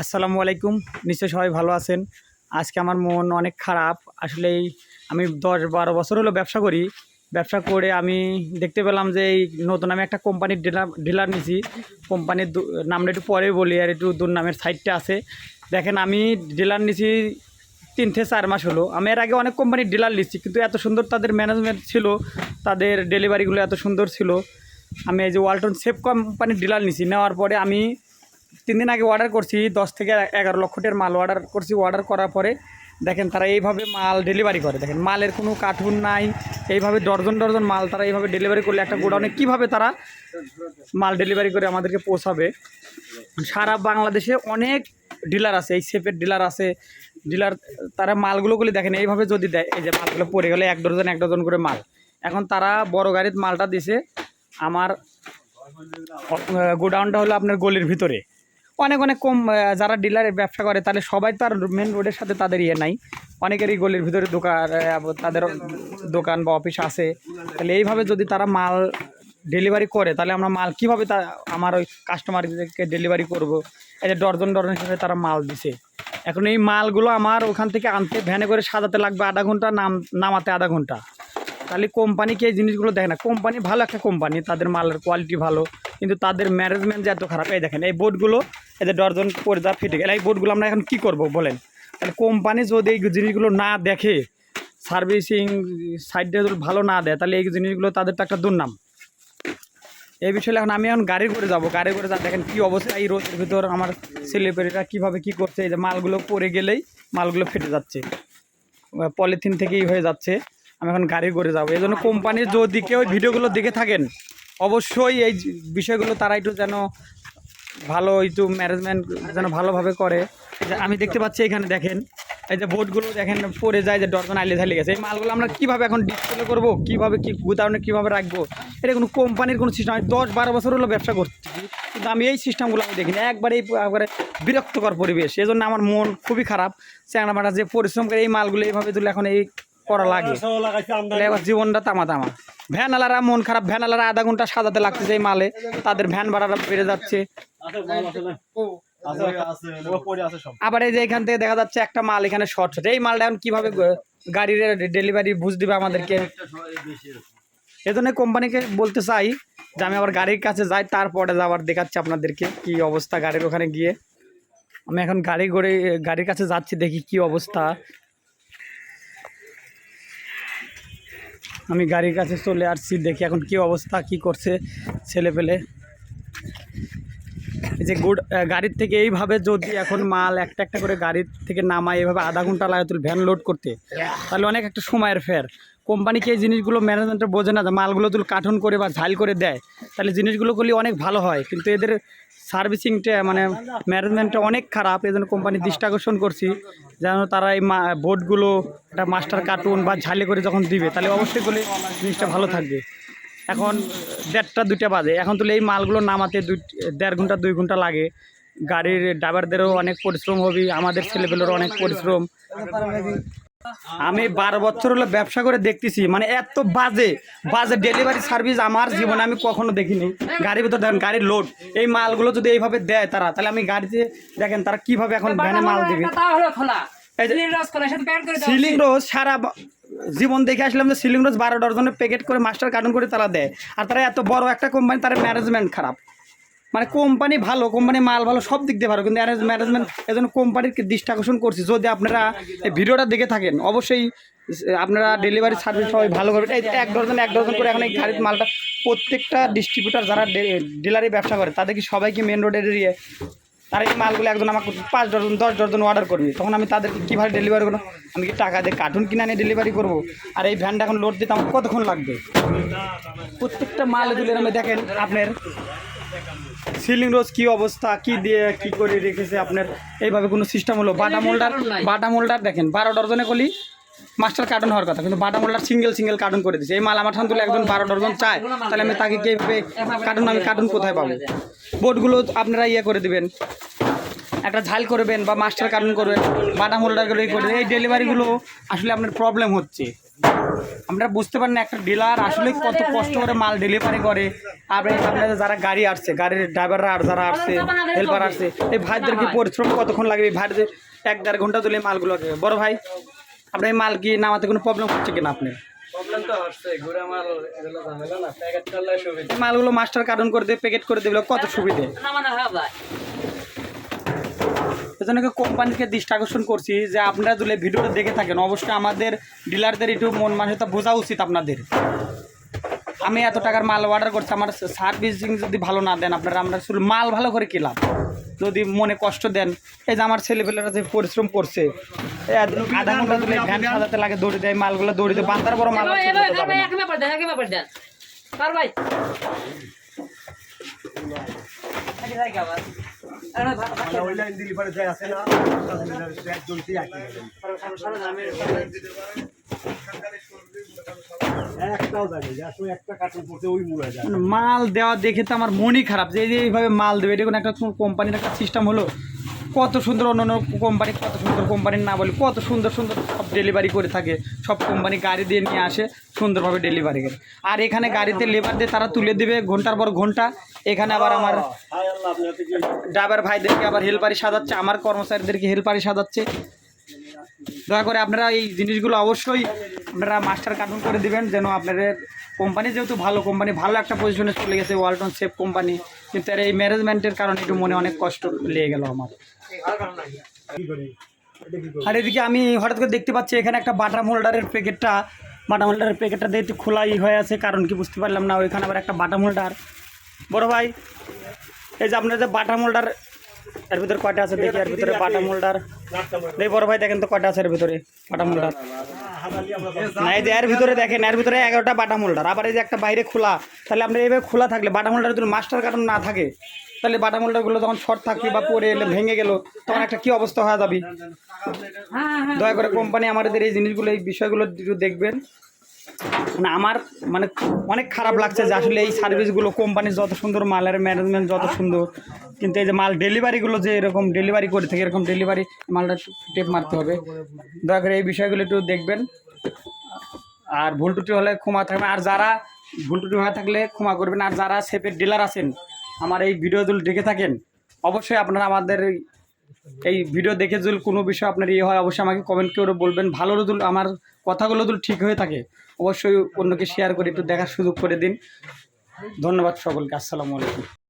আসসালামু আলাইকুম। নিশ্চয়ই সবাই ভালো আছেন। আজকে আমার মন অনেক খারাপ। আসলে আমি দশ বারো বছর হলো ব্যবসা করি। ব্যবসা করে আমি দেখতে পেলাম যে এই নতুন আমি একটা কোম্পানির ডিলার ডিলার নিছি। কোম্পানির নামটা একটু পরে বলি আর একটু দুর্নামের সাইডটা আছে। দেখেন আমি ডিলার নিছি তিন থেকে চার মাস হলো। আমি এর আগে অনেক কোম্পানির ডিলার নিচ্ছি কিন্তু এত সুন্দর তাদের ম্যানেজমেন্ট ছিল, তাদের ডেলিভারিগুলো এত সুন্দর ছিল। আমি এই যে ওয়ালটন সেফ কোম্পানির ডিলার নিছি। নেওয়ার পরে আমি তিন দিন আগে অর্ডার করছি, দশ থেকে এগারো লক্ষ টাকার মাল অর্ডার করছি। অর্ডার করার পরে দেখেন তারা এইভাবে মাল ডেলিভারি করে। দেখেন মালের কোনো কার্টুন নাই, এইভাবে ডর্জন ডর্জন মাল তারা এইভাবে ডেলিভারি করলে একটা গোডাউনে কীভাবে তারা মাল ডেলিভারি করে আমাদেরকে পৌঁছাবে? সারা বাংলাদেশে অনেক ডিলার আছে, এই সেফের ডিলার আছে। ডিলার তারা মালগুলোগুলি দেখেন, এইভাবে যদি দেয়, এই যে মালগুলো পড়ে গেলে এক ডজন এক ডজন করে মাল। এখন তারা বড় গাড়ির মালটা দিছে, আমার গোডাউনটা হলো আপনার গলির ভিতরে। অনেক অনেক কম যারা ডিলারে ব্যবসা করে, তাহলে সবাই তো আর মেন রোডের সাথে তাদের ইয়ে নাই। অনেকেরই গলির ভিতরে দোকান তাদের দোকান বা অফিস আছে। তাহলে এইভাবে যদি তারা মাল ডেলিভারি করে, তাহলে আমরা মাল কীভাবে তা আমার ওই কাস্টমারদেরকে ডেলিভারি করব? এই যে ডর্জন ডর্জন হিসেবে তারা মাল দিছে। এখন এই মালগুলো আমার ওখান থেকে আনতে, ভ্যানে করে সাজাতে লাগবে আধা ঘণ্টা, নাম নামাতে আধা ঘণ্টা। তাহলে কোম্পানিকে এই জিনিসগুলো দেখে না। কোম্পানি ভালো একটা কোম্পানি তাদের মালের কোয়ালিটি ভালো। কিন্তু তাদের ম্যানেজমেন্ট যে এত খারাপ, এই দেখেন, এই বোর্ডগুলো এদের ডর্জন পরে যা ফিটে গেল, এই বোর্ডগুলো আমরা এখন কী করব বলেন? তাহলে কোম্পানি যদি এই জিনিসগুলো না দেখে সার্ভিসিং সাইডে যদি ভালো না দেয়, তাহলে এই জিনিসগুলো তাদের তো একটা দুর্নাম। এই বিষয়ে এখন আমি এখন গাড়ি করে যাব, গাড়ি করে যা দেখেন কী অবস্থা, এই রোদের ভিতর আমার ছেলেপেলেরা কীভাবে কী করছে, এই যে মালগুলো পরে গেলেই মালগুলো ফেটে যাচ্ছে। পলিথিন থেকেই হয়ে যাচ্ছে, আমি এখন গাড়ি করে যাব। এই জন্য কোম্পানির যদি কেউ ভিডিওগুলো দেখে থাকেন অবশ্যই এই বিষয়গুলো তারা একটু যেন ভালো একটু ম্যানেজমেন্ট যেন ভালোভাবে করে। আমি দেখতে পাচ্ছি এখানে দেখেন, এই যে বোর্ডগুলো দেখেন পড়ে যায় যে ডরজন আইলে ধালে গেছে। এই মালগুলো আমরা কীভাবে এখন ডিসপ্লে করব, কীভাবে কী গুদাউনে কীভাবে রাখব, এটা কোনো কোম্পানির কোনো সিস্টেম আমি দশ বারো বছর হলো ব্যবসা করছি, কিন্তু আমি এই সিস্টেমগুলো আমি দেখিনি। একবারে একবারে বিরক্তকর পরিবেশ। এই জন্য আমার মন খুবই খারাপ। চ্যাংড়া মাটা যে পরিশ্রম করে এই মালগুলো এইভাবে তুলে এখন এই করা লাগে। এবার জীবনটা তামা তামা ভ্যান আলারা মন খারাপ, ভ্যান আলারা আধা ঘণ্টা সাজাতে লাগতেছে এই মালে। তাদের ভ্যান ভাড়াটা বেড়ে যাচ্ছে। আবার এই যে এখান থেকে দেখা যাচ্ছে একটা মাল এখানে শর্ট এই মালটা এখন কীভাবে গাড়ির ডেলিভারি বুঝ দিবে আমাদেরকে? এজন্য কোম্পানিকে বলতে চাই যে আমি আবার গাড়ির কাছে যাই, তারপরে আবার দেখাচ্ছি আপনাদেরকে কি অবস্থা গাড়ির ওখানে গিয়ে। আমি এখন গাড়ি করে, গাড়ির কাছে যাচ্ছি, দেখি কি অবস্থা। আমি গাড়ির কাছে চলে আসছি, দেখি এখন কি অবস্থা, কি করছে ছেলে পেলে এই যে গুড গাড়ির থেকে এইভাবে যদি এখন মাল একটা একটা করে গাড়ির থেকে নামায় এইভাবে আধা ঘণ্টা লাগে তুল ভ্যান লোড করতে, তাহলে অনেক একটা সময়ের ফের কোম্পানিকে এই জিনিসগুলো ম্যানেজমেন্টটা বোঝে না মালগুলো তুল কার্টুন করে বা ঝাল করে দেয়, তাহলে জিনিসগুলো করলে অনেক ভালো হয়, কিন্তু এদের সার্ভিসিংটা মানে ম্যানেজমেন্টটা অনেক খারাপ এই জন্য কোম্পানি দৃষ্টি আকর্ষণ করছি। যেন তারা এই বোর্ডগুলো একটা মাস্টার কার্টুন বা ঝালে করে যখন দিবে, তাহলে অবশ্যই করলে জিনিসটা ভালো থাকবে। এখন দেড়টা, দুইটা বাজে। এখন তুলে এই মালগুলো নামাতে দুই, দেড় ঘণ্টা, দুই ঘণ্টা লাগে। গাড়ির ড্রাইভারদেরও অনেক পরিশ্রম হবে, আমাদের ছেলেপেলেরও অনেক পরিশ্রম। আমি বারো বছর হলো ব্যবসা করে দেখতেছি মানে এত বাজে বাজে ডেলিভারি সার্ভিস আমার জীবনে আমি কখনো দেখিনি। গাড়ির ভিতর দেখেন গাড়ির লোড এই মালগুলো যদি এইভাবে দেয় তারা তাহলে আমি গাড়িতে দেখেন তারা কীভাবে এখন ভ্যানে মাল দেবে। সিলিং রোজ সারা জীবন দেখে আসলাম যে সিলিং রোজ বারো ডজনের প্যাকেট করে মাস্টার কার্টুন করে তারা দেয়। আর তারা এত বড় একটা কোম্পানি তার ম্যানেজমেন্ট খারাপ। মানে কোম্পানি ভালো কোম্পানি মাল ভালো, সব দিক দিয়ে ভালো, কিন্তু অ্যারেঞ্জ ম্যানেজমেন্ট এজন্য কোম্পানির দৃষ্টি আকর্ষণ করছি? যদি আপনারা এই ভিডিওটা দেখে থাকেন, অবশ্যই আপনারা ডেলিভারি সার্ভিস সবাই ভালো করবেন। এই এক ডজন এক ডজন করে এখন এই গাড়ির মালটা প্রত্যেকটা ডিস্ট্রিবিউটার যারা ডিলারে ব্যবসা করে, তাদের কি সবাই মেন রোডের এরিয়ে তারা এই মালগুলো একজন আমাকে পাঁচ ডজন, দশ ডজন অর্ডার করবে? তখন আমি তাদেরকে কীভাবে ডেলিভারি করব? আমি কি টাকা দিয়ে কার্টুন কিনে এনে ডেলিভারি করব? আর এই ভ্যানটা এখন লোড দিতে আমার কতক্ষণ লাগবে? প্রত্যেকটা মাল তুলে আমি দেখেন, আপনার সিলিং রোজ কি অবস্থা? কি দিয়ে কি করে রেখেছে আপনার? এইভাবে কোনো সিস্টেম হলো? বাটা মোল্ডার বাটা মোল্ডার দেখেন বারো ডজনে কলি মাস্টার কার্টুন হওয়ার কথা কিন্তু Bata moulder single single carton করে দিচ্ছে এই মাল আমার ঠান তুলে একজন বারো ডজন চায় তাহলে আমি তাকে কীভাবে কার্টুন আমি কার্টুন কোথায় পাবো? বোর্ডগুলো আপনারা ইয়ে করে দিবেন। একটা ঝাল করবেন বা মাস্টার কার্টুন করবেন বাটা মোল্ডার করে করে এই ডেলিভারিগুলো আসলে আপনার প্রবলেম হচ্ছে। আমরা বুঝতে পারেন না একটা ডিলার আসলে কত কষ্ট করে মাল ডেলিভারি করে। আর আপনাদের যারা গাড়ি আসছে গাড়ির ড্রাইভাররা আর যারা আসছে হেল্পার আসছে এই ভাইদের কি পরিশ্রম কতক্ষণ লাগবে? এই ভাইদের এক দেড় ঘণ্টা তুলে মালগুলো আগে। বড় ভাই আপনার এই মাল কি নামাতে কোনো প্রবলেম হচ্ছে কিনা আপনি প্রবলেম তো হচ্ছে ঘুরে মাল এগুলো ঝামেলা না প্যাকেট এই মালগুলো মাস্টার কার্টন করে দিয়ে প্যাকেট করে দিলে কত সুবিধে? এজন্য কোম্পানিকে দৃষ্টি আকর্ষণ করছি যে আপনারা যদি ভিডিওটা দেখে থাকেন অবশ্যই আমাদের ডিলারদের একটু মন মানসিকতা বোঝা উচিত আপনাদের। আমি এত টাকার মাল অর্ডার করছি আমার সার্ভিসিং যদি ভালো না দেন আপনারা আমরা শুধু মাল ভালো করে কিলাম যদি মনে কষ্ট দেন এই যে আমার ছেলেপেলেরা যে পরিশ্রম করছে আধা ঘণ্টা ধরে ভ্যান সাজাতে লাগে দৌড়ে দেয় মালগুলো দৌড়ে দেয় বান্দার বড় মাল আছে, মাল দেওয়া দেখে তো আমার মনই খারাপ যে এই যে এইভাবে মাল দেবে এটা কোনো একটা কোম্পানির একটা সিস্টেম হলো। কত সুন্দর অন্য অন্য কোম্পানি কত সুন্দর কোম্পানির না বলে কত সুন্দর সুন্দর সব ডেলিভারি করে থাকে। সব কোম্পানি গাড়ি দিয়ে নিয়ে আসে সুন্দরভাবে ডেলিভারি করে। আর এখানে গাড়িতে লেবার দিয়ে তারা তুলে দেবে ঘণ্টার পর ঘণ্টা। এখানে আবার আমার ড্রাইভার ভাইদেরকে আবার হেল্পারি সাজাচ্ছে আমার কর্মচারীদেরকে হেল্পারি সাজাচ্ছে। দয়া করে আপনারা এই জিনিসগুলো অবশ্যই আপনারা মাস্টার কার্টুন করে দিবেন যেন আপনাদের কোম্পানি যেহেতু ভালো কোম্পানি ভালো একটা পজিশনে চলে গেছে ওয়ালটন সেফ কোম্পানি কিন্তু এর এই ম্যানেজমেন্টের কারণে একটু মনে অনেক কষ্ট লেগে গেল আমার। আর এদিকে আমি হঠাৎ করে দেখতে পাচ্ছি, এখানে একটা বাটাম হোল্ডারের প্যাকেটটা বাটাম হোল্ডারের প্যাকেটটা দিয়ে একটু খোলাই হয়ে আছে, কারণ কি বুঝতে পারলাম না, ওইখানে আবার একটা বাটাম হোল্ডার বড় ভাই, এই যে আপনার যে বাটাম হোল্ডার এর ভিতরে কয়টা আছে দেখি এর ভিতরে বাটাম হোল্ডার দেখি বড় ভাই দেখেন তো কয়টা আছে এর ভিতরে হাতালি আমরা না এই যে এর ভিতরে দেখেন এর ভিতরে এগারোটা বাটাম হোল্ডার আবার এই যে একটা বাইরে খোলা তাহলে আপনার এইভাবে খোলা থাকলে বাটাম হোল্ডার যদি মাস্টার কার্টন না থাকে তাহলে বাটাম হোল্ডারগুলো যখন শর্ট থাকবে বা পরে এলে ভেঙে গেল তখন একটা কি অবস্থা হয়ে যাবে? দয়া করে কোম্পানি আমাদের এই জিনিসগুলো এই বিষয়গুলো দেখবেন। মানে আমার মানে অনেক খারাপ লাগছে যে আসলে এই সার্ভিসগুলো কোম্পানির যত সুন্দর মালের ম্যানেজমেন্ট যত সুন্দর, কিন্তু এই যে মাল ডেলিভারিগুলো যে এরকম ডেলিভারি করে থাকে, এরকম ডেলিভারি মালটা টেপ মারতে হবে। দয়া করে এই বিষয়গুলো একটু দেখবেন। আর ভুল ত্রুটি হলে ক্ষমা থাকবে আর যারা ভুল ত্রুটি হয়ে থাকলে ক্ষমা করবেন। আর যারা সেপের ডিলার আছেন, আমার এই ভিডিওগুলো দেখে থাকেন, অবশ্যই আপনারা আমাদের এই ভিডিও দেখে যদি কোনো বিষয় আপনার ইয়ে হয়, অবশ্যই আমাকে কমেন্ট করে বলবেন। ভালো যদি আমার কথাগুলো যদি ঠিক হয়ে থাকে, অবশ্যই অন্যকে শেয়ার করে একটু দেখার সুযোগ করে দিন। ধন্যবাদ সকলকে, আসসালামু আলাইকুম।